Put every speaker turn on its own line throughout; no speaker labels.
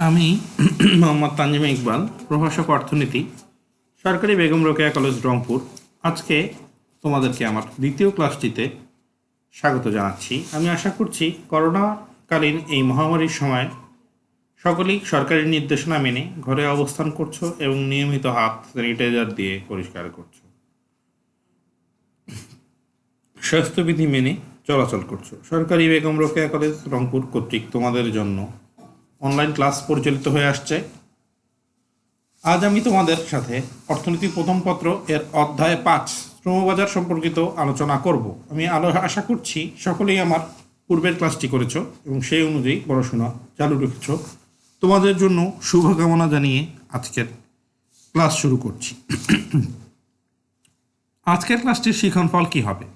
আমি মোহাম্মদ তানজিম ইকবাল, প্রভাষক অর্থনীতি, সরকারি বেগম রোকেয়া কলেজ রংপুর। আজকে তোমাদেরকে আমার দ্বিতীয় ক্লাসটিতে স্বাগত জানাচ্ছি। আমি আশা করছি করোনাকালীন এই মহামারীর সময় সকলেই সরকারি নির্দেশনা মেনে ঘরে অবস্থান করছ এবং নিয়মিত হাত স্যানিটাইজার দিয়ে পরিষ্কার করছ। স্বাস্থ্যবিধি মেনে চলাচল করছ। সরকারি বেগম রোকেয়া কলেজ রংপুর কর্তৃক তোমাদের জন্য অনলাইন ক্লাস পরিচালিত হয়ে আসছে। আজ আমি তোমাদের সাথে অর্থনীতি প্রথম পত্র এর অধ্যায় পাঁচ, শ্রমবাজার সম্পর্কিত আলোচনা করব। আমি আলো আশা করছি সকলেই আমার পূর্বের ক্লাসটি করেছ এবং সেই অনুযায়ী পড়াশোনা চালু রেখেছো। তোমাদের জন্য শুভকামনা জানিয়ে আজকের ক্লাস শুরু করছি। আজকের ক্লাসটির শিখন ফল কী হবে?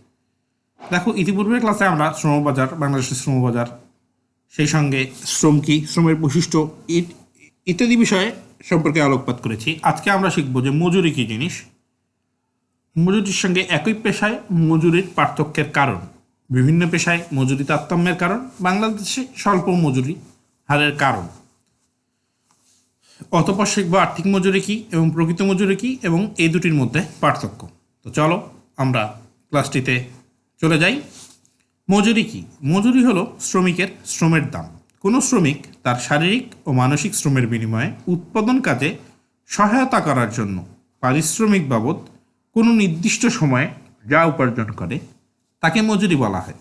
দেখো ইতিপূর্বের ক্লাসে আমরা শ্রমবাজার, বাংলাদেশের শ্রমবাজার সেই সঙ্গে শ্রম কি? শ্রমের বৈশিষ্ট্য ইত- ইত্যাদি বিষয়ে সম্পর্কে আলোকপাত করেছি। আজকে আমরা শিখব যে মজুরি কী জিনিস। মজুরির সঙ্গে একই পেশায় মজুরির পার্থক্যের কারণ। বিভিন্ন পেশায় মজুরি তারতম্যের কারণ। বাংলাদেশে স্বল্প মজুরি হারের কারণ। অতপর শিখব আর্থিক মজুরি কী এবং প্রকৃত মজুরি কী এবং এই দুটির মধ্যে পার্থক্য। তো চলো আমরা ক্লাসটিতে চলে যাই। মজুরি কি? মজুরি হলো শ্রমিকের শ্রমের দাম। কোনো শ্রমিক তার শারীরিক ও মানসিক শ্রমের বিনিময়ে উৎপাদন কাজে সহায়তা করার জন্য পারিশ্রমিক বাবদ কোনো নির্দিষ্ট সময়ে যা উপার্জন করে, তাকে মজুরি বলা হয়।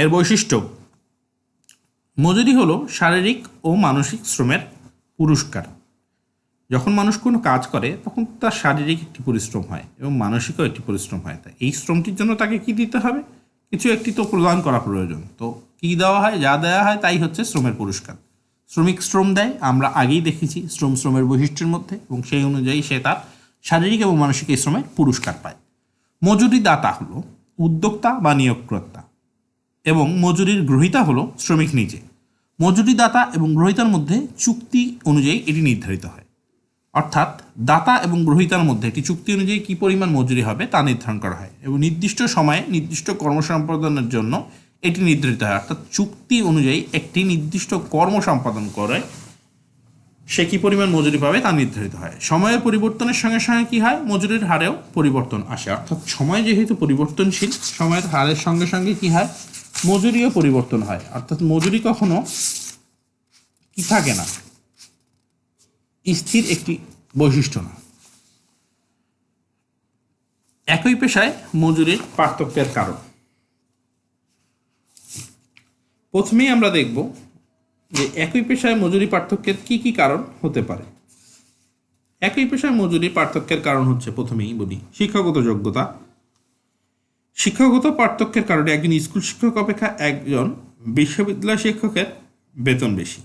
এর বৈশিষ্ট্য, মজুরি হলো শারীরিক ও মানসিক শ্রমের পুরস্কার। যখন মানুষ কোনো কাজ করে, তখন তার শারীরিক একটি পরিশ্রম হয় এবং মানসিকও একটি পরিশ্রম হয়। তাই এই শ্রমটির জন্য তাকে কি দিতে হবে? কিছু একটি তো প্রদান করা প্রয়োজন। তো কি দেওয়া হয়, যা দেওয়া হয় তাই হচ্ছে শ্রমের পুরস্কার। শ্রমিক শ্রম দেয়, আমরা আগেই দেখেছি শ্রম শ্রমের বৈশিষ্ট্যের মধ্যে এবং সেই অনুযায়ী সে তার শারীরিক এবং মানসিক এই শ্রমের পুরস্কার পায়। মজুরি দাতা হলো উদ্যোক্তা বা নিয়োগকর্তা এবং মজুরির গ্রহীতা হলো শ্রমিক নিজে। মজুরি দাতা এবং গ্রহীতার মধ্যে চুক্তি অনুযায়ী এটি নির্ধারিত হয়। অর্থাৎ দাতা এবং গ্রহিতার মধ্যে একটি চুক্তি অনুযায়ী কী পরিমাণ মজুরি হবে তা নির্ধারণ করা হয় এবং নির্দিষ্ট সময়ে নির্দিষ্ট কর্ম সম্পাদনের জন্য এটি নির্ধারিত হয়। অর্থাৎ চুক্তি অনুযায়ী একটি নির্দিষ্ট কর্ম সম্পাদন করে, সে কী পরিমাণ মজুরি পাবে তা নির্ধারিত হয়। সময়ের পরিবর্তনের সঙ্গে সঙ্গে কী হয়? মজুরির হারেও পরিবর্তন আসে। অর্থাৎ সময় যেহেতু পরিবর্তনশীল, সময়ের হারের সঙ্গে সঙ্গে কী হয়? মজুরিও পরিবর্তন হয়। অর্থাৎ মজুরি কখনো কি থাকে না। স্থির একটি বৈশিষ্ট্য না। একই পেশায় মজুরির পার্থক্যের কারণ। প্রথমেই আমরা দেখব যে একই পেশায় মজুরি পার্থক্যের কি কি কারণ হতে পারে। একই পেশায় মজুরি পার্থক্যের কারণ হচ্ছে প্রথমেই বলি, শিক্ষাগত যোগ্যতা। শিক্ষাগত পার্থক্যের কারণে একজন স্কুল শিক্ষক অপেক্ষা একজন বিশ্ববিদ্যালয় শিক্ষকের বেতন বেশি।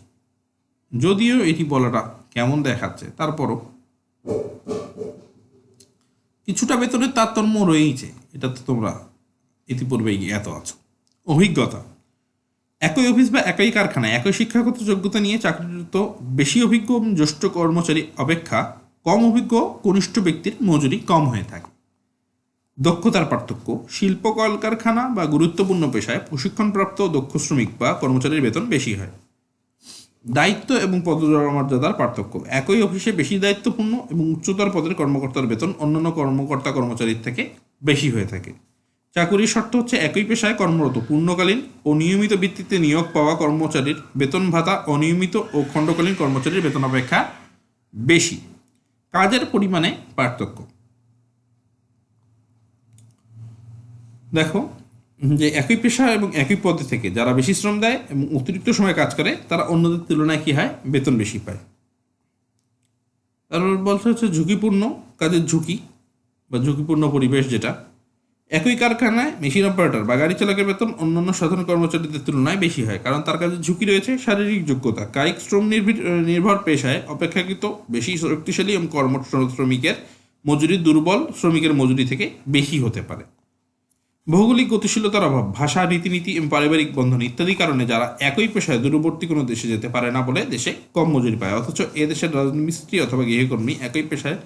যদিও এটি বলাটা কেমন দেখাচ্ছে? তারপরও কিছুটা বেতনের তারতম্য রয়েইছে। এটা তো তোমরা ইতিপূর্বেই এত আছো। অভিজ্ঞতা। একই অফিস বা একই কারখানায় একই শিক্ষাগত যোগ্যতা নিয়ে চাকরিরত বেশি অভিজ্ঞ জ্যেষ্ঠ কর্মচারী অপেক্ষা কম অভিজ্ঞ কনিষ্ঠ ব্যক্তির মজুরি কম হয়ে থাকে। দক্ষতার পার্থক্য। শিল্প কলকারখানা বা গুরুত্বপূর্ণ পেশায় প্রশিক্ষণপ্রাপ্ত দক্ষ শ্রমিক বা কর্মচারীর বেতন বেশি হয়। দায়িত্ব এবং পদমর্যাদার পার্থক্য। একই অফিসে বেশি দায়িত্বপূর্ণ এবং উচ্চতর পদের কর্মকর্তার বেতন অন্যান্য কর্মকর্তা কর্মচারীর থেকে বেশি হয়ে থাকে। চাকুরির শর্ত হচ্ছে একই পেশায় কর্মরত, পূর্ণকালীন ও নিয়মিত ভিত্তিতে নিয়োগ পাওয়া কর্মচারীর বেতন ভাতা অনিয়মিত ও খণ্ডকালীন কর্মচারীর বেতন অপেক্ষা বেশি। কাজের পরিমাণে পার্থক্য। দেখো যে একই পেশা এবং একই পদে থেকে যারা বেশি শ্রম দেয় এবং অতিরিক্ত সময় কাজ করে, তারা অন্যদের তুলনায় কি হয়? বেতন বেশি পায়। তারপর বলতে হচ্ছে ঝুঁকিপূর্ণ কাজের ঝুঁকি বা ঝুঁকিপূর্ণ পরিবেশ যেটা। একই কারখানায় মেশিন অপারেটর বা গাড়ি চালকের বেতন অন্যান্য সাধারণ কর্মচারীদের তুলনায় বেশি হয়, কারণ তার কাছে ঝুঁকি রয়েছে শারীরিক যোগ্যতা। কায়িক শ্রম নির্ভর পেশায় অপেক্ষাকৃত বেশি শক্তিশালী এবং কর্ম শ্রমিকের মজুরি দুর্বল শ্রমিকের মজুরি থেকে বেশি হতে পারে। ভৌগোলিক গতিশীলতার অভাব, ভাষা, রীতিনীতি, এবং পারিবারিক বন্ধন ইত্যাদি কারণে যারা একই পেশায় দূরবর্তী কোনো দেশে যেতে পারে না বলে দেশে কম মজুরি পায়। অথচ এ দেশের রাজমিস্ত্রি অথবা গৃহকর্মী একই পেশায়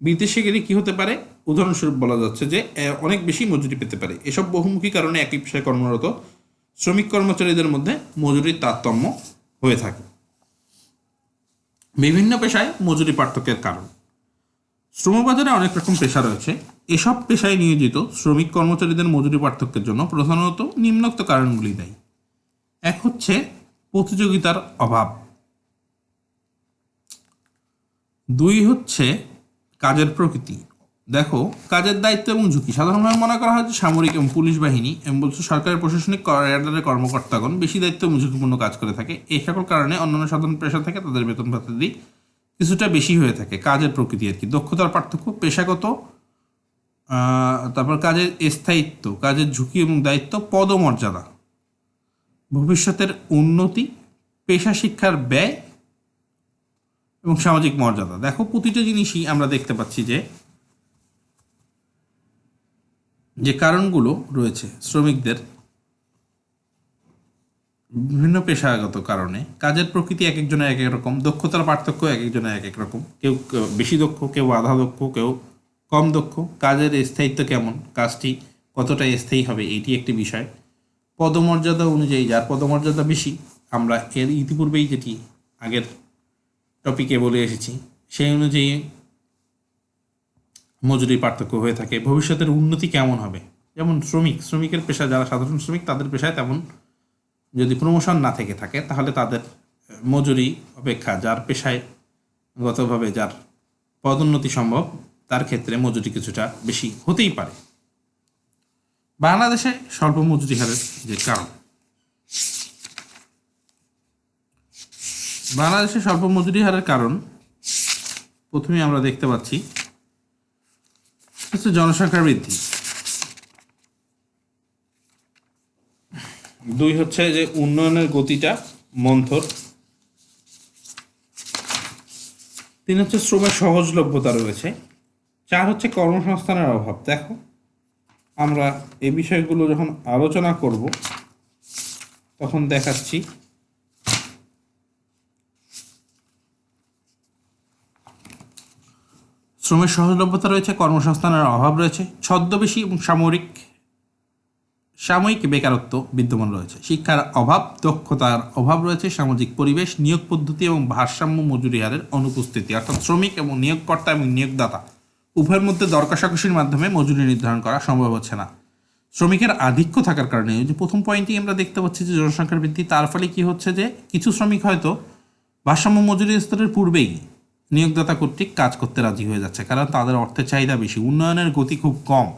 বিদেশে গেলে কি হতে পারে? উদাহরণস্বরূপ বলা যাচ্ছে যে অনেক বেশি মজুরি পেতে পারে। এসব বহুমুখী কারণে একই পেশায় কর্মরত শ্রমিক কর্মচারীদের মধ্যে মজুরির তারতম্য হয়ে থাকে। বিভিন্ন পেশায় মজুরি পার্থক্যের কারণ। শ্রমবাজারে অনেক রকম পেশা রয়েছে। এসব পেশায় নিয়োজিত শ্রমিক কর্মচারীদের মজুরি পার্থক্যের জন্য প্রধানত নিম্নোক্ত কারণগুলি দেয়। এক হচ্ছে প্রতিযোগিতার অভাব। দুই হচ্ছে কাজের প্রকৃতি। দেখো, কাজের দায়িত্ব এবং ঝুঁকি। সাধারণভাবে মনে করা হয় যে সামরিক এবং পুলিশ বাহিনী এবং বলছো সরকারি প্রশাসনিক কর্মকর্তাগণ বেশি দায়িত্ব এবং ঝুঁকিপূর্ণ কাজ করে থাকে। এই সকল কারণে অন্যান্য সাধারণ পেশা থেকে তাদের বেতন ভাতাদি কিছুটা বেশি হয়ে থাকে। কাজের প্রকৃতি আর কি। দক্ষতার পার্থক্য পেশাগত তারপর কাজের স্থায়িত্ব, কাজের ঝুঁকি এবং দায়িত্ব, পদমর্যাদা। ভবিষ্যতের উন্নতি, পেশা শিক্ষার ব্যয় এবং সামাজিক মর্যাদা। দেখো, প্রতিটা জিনিসই আমরা দেখতে পাচ্ছি যে যে কারণগুলো রয়েছে শ্রমিকদের বিভিন্ন পেশাগত কারণে। কাজের প্রকৃতি এক একজনের এক এক রকম, দক্ষতার পার্থক্য এক একজনের এক এক রকম। কেউ বেশি দক্ষ, কেউ আধা দক্ষ, কেউ কম দক্ষ, কাজের স্থায়িত্ব কেমন, কাজটি কতটা স্থায়ী হবে, এটি একটি বিষয়। পদমর্যাদা অনুযায়ী, যার পদমর্যাদা বেশি, আমরা এর ইতিপূর্বেই যেটি আগের টপিকে বলে এসেছি, সেই অনুযায়ী মজুরি পার্থক্য হয়ে থাকে। ভবিষ্যতের উন্নতি কেমন হবে? যেমন শ্রমিক, শ্রমিকের পেশা, যারা সাধারণ শ্রমিক, তাদের পেশায় তেমন যদি প্রমোশন না থেকে থাকে, তাহলে তাদের মজুরি অপেক্ষা, যার পেশায় গতভাবে যার পদোন্নতি সম্ভব তার ক্ষেত্রে মজুরি কিছুটা বেশি হতেই পারে। বাংলাদেশে স্বল্প মজুরি হারের যে কারণ। বাংলাদেশে স্বল্প মজুরি হারের কারণ প্রথমে আমরা দেখতে পাচ্ছি হচ্ছে জনসংখ্যা বৃদ্ধি। দুই হচ্ছে যে উন্নয়নের গতিটা মন্থর। তিন হচ্ছে শ্রমের সহজলভ্যতা রয়েছে। চার হচ্ছে কর্মসংস্থানের অভাব। দেখো, আমরা এ বিষয়গুলো যখন আলোচনা করব, তখন দেখাচ্ছি শ্রমের সহজলভ্যতা রয়েছে, কর্মসংস্থানের অভাব রয়েছে, ছদ্মবেশী এবং সামরিক, সাময়িক বেকারত্ব বিদ্যমান রয়েছে। শিক্ষার অভাব, দক্ষতার অভাব রয়েছে, সামাজিক পরিবেশ, নিয়োগ পদ্ধতি এবং ভারসাম্য মজুরি হারের অনুপস্থিতি। অর্থাৎ শ্রমিক এবং নিয়োগকর্তা এবং নিয়োগদাতা উভয়ের মধ্যে দর কষাকষির মাধ্যমে মজুরি নির্ধারণ করা সম্ভব হচ্ছে না। শ্রমিকের আধিক্য থাকার কারণে যে প্রথম পয়েন্টই আমরা দেখতে পাচ্ছি যে জনসংখ্যার বৃদ্ধি, তার ফলে কি হচ্ছে যে কিছু শ্রমিক হয়তো ভারসাম্য মজুরি স্তরের পূর্বেই নিয়োগদাতা কর্তৃক কাজ করতে রাজি হয়ে যাচ্ছে, কারণ তাদের অর্থের চাহিদা বেশি, উন্নয়নের গতি খুব কম।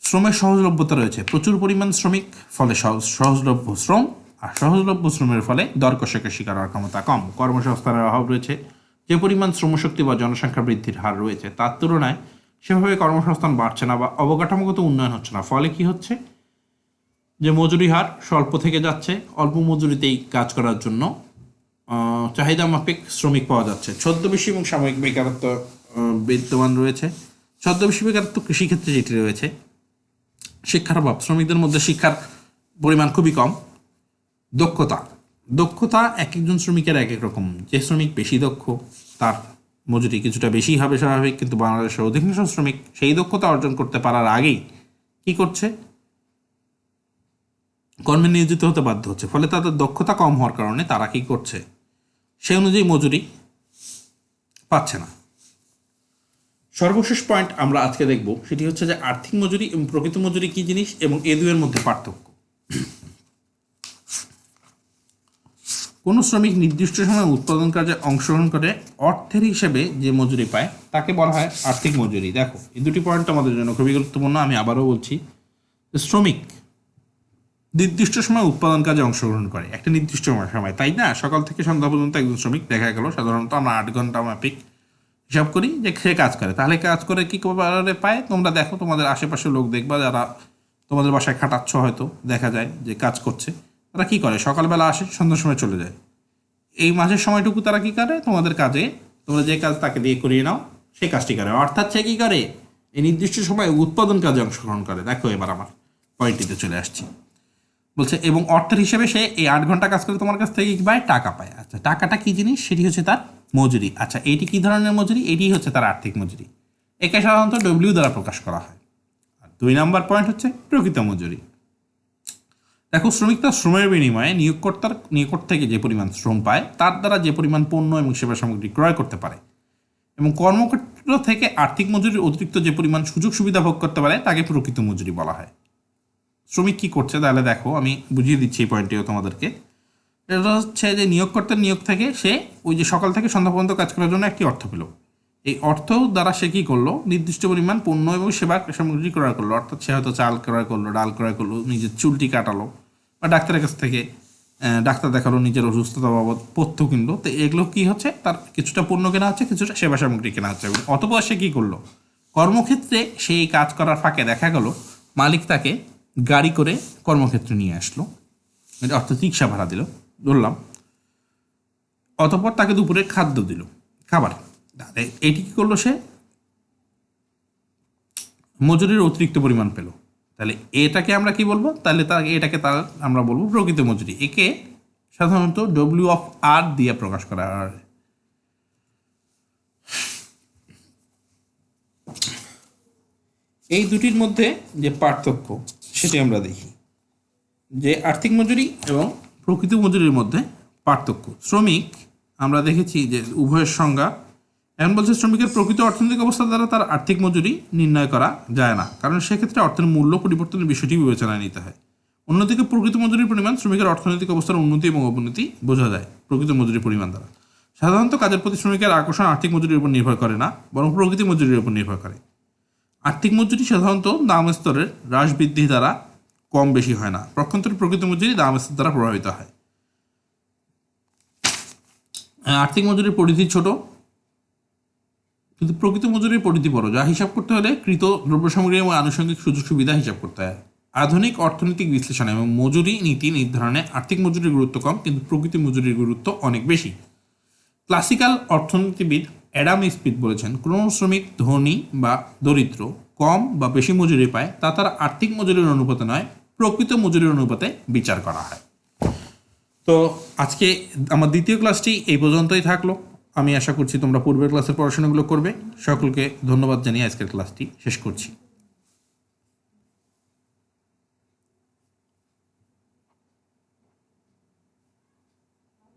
শ্রমের সহজলভ্যতা রয়েছে। প্রচুর পরিমাণ শ্রমিক, ফলে সহজ- সহজলভ্য শ্রম আর সহজলভ্য শ্রমের ফলে দর কষাকষি করার ক্ষমতা কম। কর্মসংস্থানের অভাব রয়েছে। যে পরিমাণ শ্রমশক্তি বা জনসংখ্যা বৃদ্ধির হার রয়েছে, তার তুলনায় সেভাবে কর্মসংস্থান বাড়ছে না বা অবকাঠামোগত উন্নয়ন হচ্ছে না। ফলে কি হচ্ছে? যে মজুরি হার স্বল্প থেকে যাচ্ছে, অল্প মজুরিতেই কাজ করার জন্য চাহিদা মাফিক শ্রমিক পাওয়া যাচ্ছে। ছদ্মবেশী এবং সাময়িক বেকারত্ব বিদ্যমান রয়েছে। ছদ্মবেশী বেকারত্ব কৃষিক্ষেত্রে যেটি রয়েছে, শিক্ষার অভাব। শ্রমিকদের মধ্যে শিক্ষার পরিমাণ খুবই কম। দক্ষতা দক্ষতা এক একজন শ্রমিকের এক এক রকম। যে শ্রমিক বেশি দক্ষ, তার মজুরি কিছুটা বেশি হবে স্বাভাবিক, কিন্তু বাংলাদেশের অধিকাংশ শ্রমিক সেই দক্ষতা অর্জন করতে পারার আগেই কি করছে? কর্মে নিয়োজিত হতে বাধ্য হচ্ছে। ফলে তাদের দক্ষতা কম হওয়ার কারণে তারা কি করছে? সেই অনুযায়ী মজুরি পাচ্ছে না। সর্বশেষ পয়েন্ট আমরা আজকে দেখব, সেটি হচ্ছে যে আর্থিক মজুরি এবং প্রকৃত মজুরি কি জিনিস এবং এ দুয়ের মধ্যে পার্থক্য। কোনো শ্রমিক নির্দিষ্ট সময় উৎপাদন কাজে অংশগ্রহণ করে অর্থের হিসেবে যে মজুরি পায়, তাকে বলা হয় আর্থিক মজুরি। দেখো, এই দুটি পয়েন্ট আমাদের জন্য খুবই গুরুত্বপূর্ণ। আমি আবারও বলছি শ্রমিক নির্দিষ্ট সময় উৎপাদন কাজে অংশগ্রহণ করে, একটা নির্দিষ্ট সময়, তাই না? সকাল থেকে সন্ধ্যা পর্যন্ত একজন শ্রমিক দেখা গেল, সাধারণত আমরা আট ঘণ্টা মাফিক হিসাব করি যে সে কাজ করে। তাহলে কাজ করে কি করে পায়? তোমরা দেখো, তোমাদের আশেপাশে লোক দেখবা, যারা তোমাদের বাসায় খাটাচ্ছ হয়তো, দেখা যায় যে কাজ করছে। তারা কি করে? সকালবেলা আসে, সন্ধ্যার সময় চলে যায়। এই মাঝের সময়টুকু তারা কি করে? তোমাদের কাজে, তোমরা যে কাজ তাকে দিয়ে করিয়ে নাও সেই কাজটি করে। অর্থাৎ সে কী করে? এই নির্দিষ্ট সময় উৎপাদন কাজে অংশগ্রহণ করে। দেখো এবার আমার পয়েন্টটিতে চলে আসছি। বলছে, এবং অর্থের হিসেবে সে এই আট ঘণ্টা কাজ করে তোমার কাছ থেকে কি পায় টাকা পায়। আচ্ছা টাকাটা কী জিনিস? সেটি হচ্ছে তার মজুরি। আচ্ছা এটি কী ধরনের মজুরি? এটি হচ্ছে তার আর্থিক মজুরি। একে সাধারণত ডব্লিউ দ্বারা প্রকাশ করা হয়। আর দুই নম্বর পয়েন্ট হচ্ছে প্রকৃত মজুরি। দেখো, শ্রমিক তার শ্রমের বিনিময়ে নিয়োগকর্তার নিকট থেকে যে পরিমাণ শ্রম পায়, তার দ্বারা যে পরিমাণ পণ্য এবং সেবা সামগ্রী ক্রয় করতে পারে এবং কর্মক্ষেত্র থেকে আর্থিক মজুরির অতিরিক্ত যে পরিমাণ সুযোগ সুবিধা ভোগ করতে পারে, তাকে প্রকৃত মজুরি বলা হয়। শ্রমিক কি করছে? তাহলে দেখো, আমি বুঝিয়ে দিচ্ছি এই পয়েন্টটিও তোমাদেরকে। এটা হচ্ছে যে নিয়োগকর্তার নিয়োগ থেকে সে ওই যে সকাল থেকে সন্ধ্যা পর্যন্ত কাজ করার জন্য একটি অর্থ পেল। এই অর্থ দ্বারা সে কি করল? নির্দিষ্ট পরিমাণ পণ্য এবং সেবা সামগ্রী ক্রয় করল। অর্থাৎ সে হয়তো চাল ক্রয় করল, ডাল ক্রয় করল, নিজের চুলটি কাটালো। বা ডাক্তারের কাছ থেকে ডাক্তার দেখাল নিজের অসুস্থতা বাবদ পথ্য কিনলো, তো এগুলো কি হচ্ছে? তার কিছুটা পণ্য কেনা হচ্ছে, কিছুটা সেবা সামগ্রী কেনা হচ্ছে। অতপর সে কী করল? কর্মক্ষেত্রে সেই কাজ করার ফাঁকে দেখা গেল, মালিক তাকে গাড়ি করে কর্মক্ষেত্রে নিয়ে আসলো। এটা অর্থাৎ রিক্সা ভাড়া দিল, ধরলাম। অতপর তাকে দুপুরে খাদ্য দিল, খাবার। এটি কী করল সে? মজুরির অতিরিক্ত পরিমাণ পেল। তাহলে এটাকে আমরা কি বলব? তাহলে তা, এটাকে তার আমরা বলব প্রকৃত মজুরি। একে সাধারণত ডব্লিউ অফ আর দিয়ে প্রকাশ করা হয়। এই দুটির মধ্যে যে পার্থক্য, সেটি আমরা দেখি। যে আর্থিক মজুরি এবং প্রকৃত মজুরির মধ্যে পার্থক্য। শ্রমিক, আমরা দেখেছি যে উভয়ের সংজ্ঞা এখন বলছে শ্রমিকের প্রকৃত অর্থনৈতিক অবস্থা দ্বারা তার আর্থিক মজুরি নির্ণয় করা যায় না। কারণ সেক্ষেত্রে অর্থের মূল্য পরিবর্তনের বিষয়টি বিবেচনায় নিতে হয়। অন্যদিকে প্রকৃত মজুরির পরিমাণ শ্রমিকের অর্থনৈতিক অবস্থার উন্নতি এবং অবনতি বোঝা যায় প্রকৃত মজুরির পরিমাণ দ্বারা। সাধারণত কাজের প্রতি শ্রমিকের আকর্ষণ আর্থিক মজুরির উপর নির্ভর করে না, বরং প্রকৃতি মজুরির উপর নির্ভর করে। আর্থিক মজুরি সাধারণত দাম স্তরের হ্রাস বৃদ্ধি দ্বারা কম বেশি হয় না, পক্ষান্তরে প্রকৃত মজুরি দাম স্তর দ্বারা প্রভাবিত হয়। আর্থিক মজুরির পরিধি ছোট কিন্তু প্রকৃত মজুরির পরিধি বড়। যা হিসাব করতে হলে কৃত দ্রব্য সামগ্রী এবং আনুষঙ্গিক সুযোগ সুবিধা হিসাব করতে হয়। আধুনিক অর্থনৈতিক বিশ্লেষণ এবং মজুরি নীতি নির্ধারণে আর্থিক মজুরির গুরুত্ব কম, কিন্তু প্রকৃতি মজুরির গুরুত্ব অনেক বেশি। ক্লাসিক্যাল অর্থনীতিবিদ অ্যাডাম স্মিথ বলেছেন, কোনো শ্রমিক ধনী বা দরিদ্র কম বা বেশি মজুরি পায়, তা তার আর্থিক মজুরির অনুপাতে নয়, প্রকৃত মজুরির অনুপাতে বিচার করা হয়। তো আজকে আমার দ্বিতীয় ক্লাসটি এই পর্যন্তই থাকল। আমি আশা করছি তোমরা পূর্বের ক্লাসের পড়াশোনাগুলো করবে। সকলকে ধন্যবাদ জানিয়ে আজকের ক্লাসটি শেষ করছি।